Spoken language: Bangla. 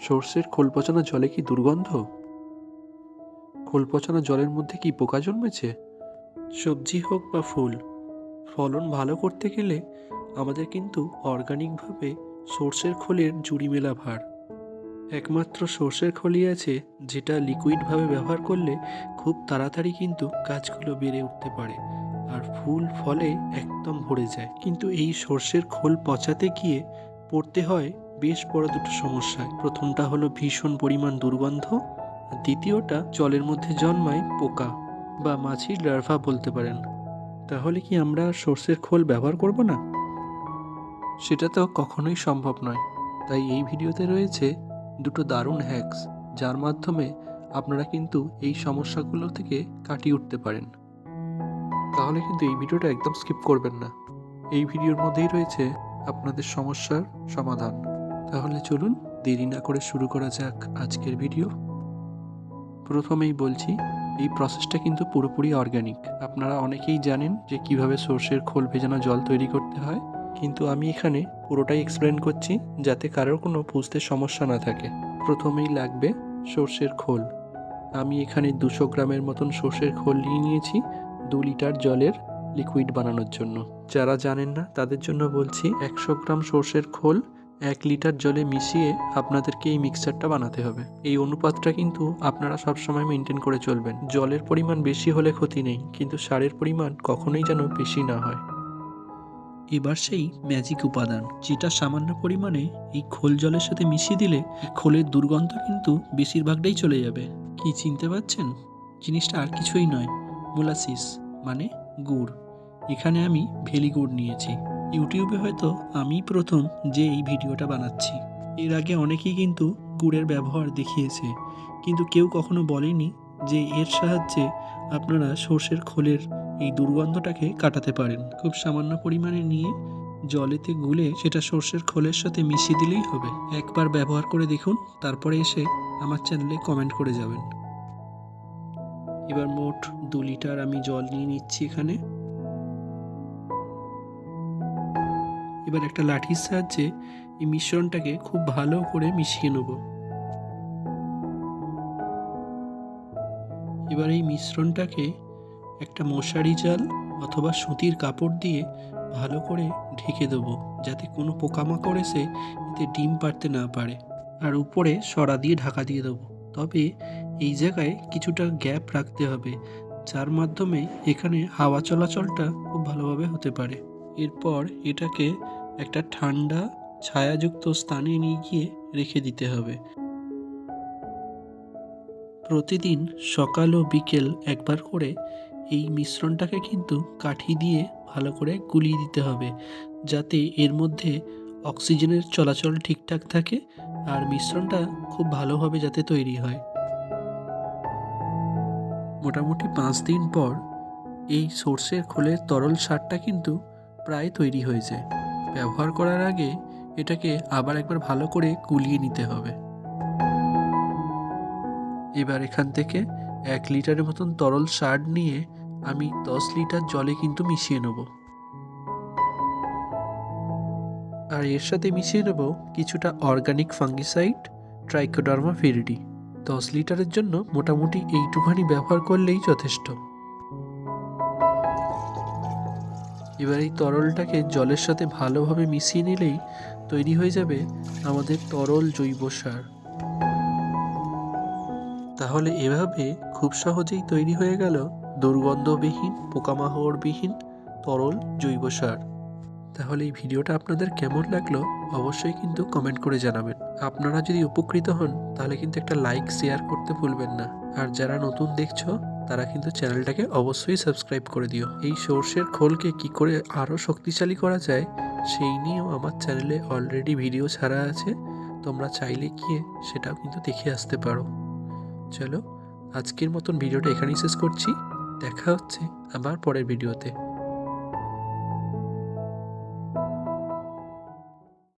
সর্ষের খোল পচানো জলে কি দুর্গন্ধ? খোল পচানো জলের মধ্যে কি পোকা জন্মেছে? সবজি হোক বা ফুল, ফলন ভালো করতে গেলে আমাদের কিন্তু অর্গানিকভাবে সর্ষের খোলের জুড়ি মেলা ভার। একমাত্র সর্ষের খোলই আছে যেটা লিকুইডভাবে ব্যবহার করলে খুব তাড়াতাড়ি কিন্তু গাছগুলো বেড়ে উঠতে পারে। আর ফুল ফলে একদম ভরে যায়। কিন্তু এই সর্ষের খোল পচাতে গিয়ে পড়তে হয় বেশ বড় দুটো সমস্যায়। প্রথমটা হলো ভীষণ পরিমাণ দুর্গন্ধ, আর দ্বিতীয়টা জলের মধ্যে জন্মায় পোকা বা মাছির লার্ভা বলতে পারেন। তাহলে কি আমরা সর্ষের খোল ব্যবহার করব না? সেটা তো কখনোই সম্ভব নয়। তাই এই ভিডিওতে রয়েছে দুটো দারুণ হ্যাক্স যার মাধ্যমে আপনারা কিন্তু এই সমস্যাগুলো থেকে কাটিয়ে উঠতে পারেন। তাহলে কিন্তু এই ভিডিওটা একদম স্কিপ করবেন না। এই ভিডিওর মধ্যেই রয়েছে আপনাদের সমস্যার সমাধান। তাহলে চলুন দেরি না করে শুরু করা যাক আজকের ভিডিও। প্রথমেই বলছি, এই প্রসেসটা কিন্তু পুরোপুরি অর্গ্যানিক আপনারা অনেকেই জানেন যে কীভাবে সর্ষের খোল ভেজানো জল তৈরি করতে হয়। কিন্তু আমি এখানে পুরোটাই এক্সপ্লেন করছি যাতে কারোর কোনো বুঝতে সমস্যা না থাকে। প্রথমেই লাগবে সর্ষের খোল। আমি এখানে দুশো গ্রামের মতন সর্ষের খোল নিয়ে নিয়েছি। দু লিটার জলের লিকুইড বানানোর জন্য। যারা জানেন না, তাদের জন্য বলছি একশো গ্রাম সর্ষের খোল এক লিটার জলে মিশিয়ে আপনাদেরকে এই মিক্সারটা বানাতে হবে। এই অনুপাতটা কিন্তু আপনারা সবসময় মেনটেন করে চলবেন। জলের পরিমাণ বেশি হলে ক্ষতি নেই, কিন্তু সারের পরিমাণ কখনোই যেন বেশি না হয়। এবার সেই ম্যাজিক উপাদান, যেটা সামান্য পরিমাণে এই খোল জলের সাথে মিশিয়ে দিলে খোলের দুর্গন্ধ কিন্তু বেশিরভাগটাই চলে যাবে। কি চিনতে পারছেন? জিনিসটা আর কিছুই নয়। মোলাসিস মানে গুড়। এখানে আমি ভেলি গুড় নিয়েছি। ইউটিউবে হয়তো আমি প্রথম যে এই ভিডিওটা বানাচ্ছি। এর আগে অনেকেই কিন্তু গুড়ের ব্যবহার দেখিয়েছে। কিন্তু কেউ কখনো বলেনি যে এর সাহায্যে আপনারা সর্ষের খোলের এই দুর্গন্ধটাকে কাটাতে পারেন। খুব সামান্য পরিমাণে নিয়ে জলেতে গুলে সেটা সর্ষের খোলের সাথে মিশিয়ে দিলেই হবে। একবার ব্যবহার করে দেখুন, তারপরে এসে আমার চ্যানেলে কমেন্ট করে যাবেন। এবার মোট দু লিটার আমি জল নিয়ে নিচ্ছি এখানে। এবার একটা লাঠির সাহায্যে এই মিশ্রণটাকে খুব ভালো করে মিশিয়ে নেব। এবার এই মিশ্রণটাকে একটা মশারি জাল অথবা সুতির কাপড় দিয়ে ভালো করে ঢেকে দেবো, যাতে কোনো পোকামাকড় এসে এতে ডিম পারতে না পারে। আর উপরে সরা দিয়ে ঢাকা দিয়ে দেবো। তবে এই জায়গায় কিছুটা গ্যাপ রাখতে হবে, যার মাধ্যমে এখানে হাওয়া চলাচলটা খুব ভালোভাবে হতে পারে। এরপর এটাকে একটা ঠান্ডা, ছায়াযুক্ত স্থানে নিয়ে গিয়ে রেখে দিতে হবে। প্রতিদিন সকাল ও বিকেল একবার করে এই মিশ্রণটাকে কিন্তু কাঠি দিয়ে ভালো করে গুলিয়ে দিতে হবে, যাতে এর মধ্যে অক্সিজেনের চলাচল ঠিকঠাক থাকে আর মিশ্রণটা খুব ভালোভাবে যাতে তৈরি হয়। মোটামুটি পাঁচ দিন পর এই সর্ষের খোলের তরল সারটা কিন্তু প্রায় তৈরি হয়ে যায়। ব্যবহার করার আগে এটাকে আবার একবার ভালো করে কুলিয়ে নিতে হবে। এবার এখান থেকে এক লিটারের মতন তরল সার নিয়ে আমি দশ লিটার জলে কিন্তু মিশিয়ে নেব। আর এর সাথে মিশিয়ে নেব কিছুটা অর্গানিক ফাঙ্গিসাইড, ট্রাইকোডার্মা ফেরিডি দশ লিটারের জন্য মোটামুটি এইটুখানি ব্যবহার করলেই যথেষ্ট। এবার এই তরলটাকে জলের সাথে ভালোভাবে মিশিয়ে নিলেই তৈরি হয়ে যাবে আমাদের তরল জৈব সার। তাহলে এভাবে খুব সহজেই তৈরি হয়ে গেল দুর্গন্ধবিহীন, পোকামাকড়বিহীন তরল জৈব সার। তাহলে এই ভিডিওটা আপনাদের কেমন লাগল অবশ্যই কিন্তু কমেন্ট করে জানাবেন। আপনারা যদি উপকৃত হন, তাহলে কিন্তু একটা লাইক শেয়ার করতে ভুলবেন না। আর যারা নতুন দেখছ, তারা কিন্তু চ্যানেলটাকে অবশ্যই সাবস্ক্রাইব করে দিও। এই সোর্সের খোলকে কি করে আরও শক্তিশালী করা যায়, সেই নিয়েও আমার চ্যানেলে অলরেডি ভিডিও ছাড়া আছে। তোমরা চাইলে গিয়ে সেটাও কিন্তু দেখে আসতে পারো। চলো, আজকের মতন ভিডিওটা এখানেই শেষ করছি। দেখা হচ্ছে আবার পরের ভিডিওতে